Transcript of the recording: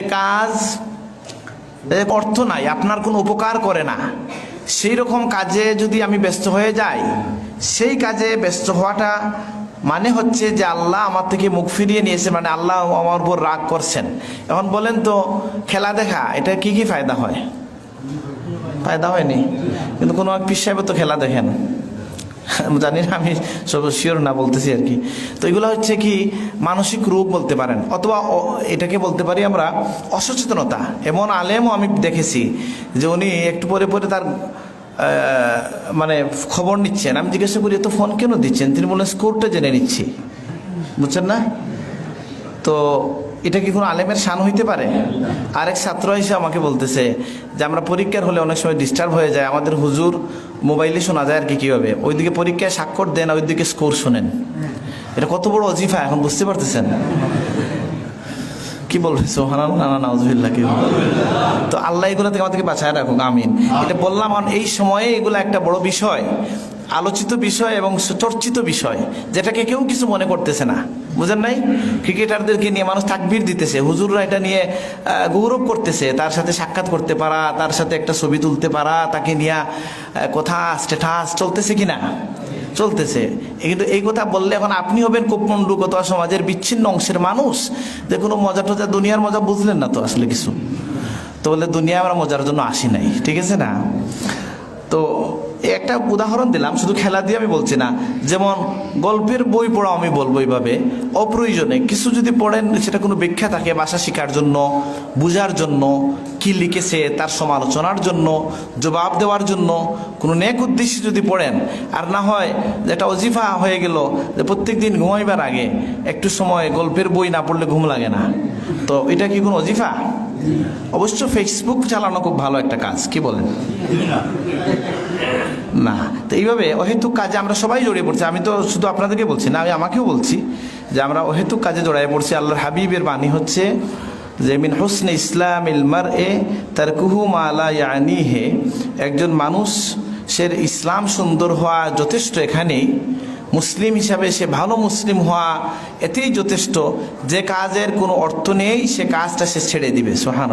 কাজ অর্থ নাই, আপনার কোনো উপকার করে না। সেই রকম কাজে যদি আমি ব্যস্ত হয়ে যাই, সেই কাজে ব্যস্ত হওয়াটা মানে হচ্ছে যে আল্লাহ আমার থেকে মুখ ফিরিয়ে নিয়েছে মানে আল্লাহ আমার উপর রাগ করছেন। এখন বলেন তো, খেলা দেখা, এটা কি কি ফায়দা হয়? ফায়দা হয়নি। কিন্তু কোনো এক পিস সাহেব তো খেলা দেখেন। জানি না, আমি সব শিওর না বলতেছি আর কি। তো এগুলো হচ্ছে কি, মানসিক রোগ বলতে পারেন, অথবা এটাকে বলতে পারি আমরা অসচেতনতা। এমন আলেমও আমি দেখেছি যে উনি একটু পরে পরে তার মানে খবর নিচ্ছেন। আমি জিজ্ঞাসা করি এত ফোন কেন দিচ্ছেন? তিনি বললেন স্কোরটা জেনে নিচ্ছি। বুঝছেন না? তো এটা কি কোনো আলেমের শান হইতে পারে? আরেক ছাত্র এসে আমাকে বলতেছে যে, আমরা পরীক্ষার হলে অনেক সময় ডিস্টার্ব হয়ে যায়। আমাদের হুজুর মোবাইলে শোনা যায় আর কি কীভাবে? ওইদিকে পরীক্ষায় স্বাক্ষর দেন, ওইদিকে স্কোর শোনেন। এটা কত বড় অজিফা, এখন বুঝতে পারতেছেন? কি বলবে? সোহান কি তো আল্লাহ এগুলো থেকে আমাদেরকে বাঁচায় রাখুক, আমিন। এটা বললাম এই সময়ে এগুলো একটা বড় বিষয়। আলোচিত বিষয় এবং চর্চিত বিষয়, যেটাকে কেউ কিছু মনে করতেছে না। বুঝেন নাই? ক্রিকেটারদেরকে নিয়ে মানুষ তাকবির দিতেছে, হুজুররা এটা নিয়ে গৌরব করতেছে, তার সাথে সাক্ষাৎ করতে পারা, তার সাথে একটা ছবি তুলতে পারা, তাকে নিয়ে কথা স্টেটাস চলতেছে কিনা? চলতেছে। কিন্তু এই কথা বললে এখন আপনি হবেন অথবা সমাজের বিচ্ছিন্ন অংশের মানুষ। যে কোনো মজা টজা, দুনিয়ার মজা বুঝলেন না তো আসলে কিছু। তো বলে দুনিয়া আমরা মজার জন্য আসি নাই, ঠিক আছে না? তো একটা উদাহরণ দিলাম, শুধু খেলা দিয়ে আমি বলছি না, যেমন গল্পের বই পড়া আমি বলব এইভাবে, অপ্রয়োজনে কিছু যদি পড়েন, সেটা কোনো ব্যাখ্যা থাকে ভাষা শেখার জন্য, বুঝার জন্য, কি লিখেছে, তার সমালোচনার জন্য, জবাব দেওয়ার জন্য, কোনো নেক উদ্দেশ্যে যদি পড়েন, আর না হয় একটা অজিফা হয়ে গেল যে প্রত্যেক দিন ঘুমাইবার আগে একটু সময় গল্পের বই না পড়লে ঘুম লাগে না, তো এটা কি কোনো অজিফা? অবশ্য ফেসবুক চালানো খুব ভালো একটা কাজ, কি বলেন? না, তো এইভাবে অহেতুক কাজে আমরা সবাই জড়িয়ে পড়ছি। আমি তো শুধু আপনাদেরকে বলছি না, আমি আমাকেও বলছি যে আমরা অহেতুক কাজে জড়িয়ে পড়ছি। আল্লাহর হাবিবের বাণী হচ্ছে যে, মিন হোসনে ইসলাম ইলমার এ তার কুহু হে একজন মানুষ, সে ইসলাম সুন্দর হওয়া যথেষ্ট এখানেই। মুসলিম হিসাবে সে ভালো মুসলিম হওয়া এতেই যথেষ্ট। যে কাজের কোনো অর্থ নেই, সে কাজটা সে ছেড়ে দিবে সোহান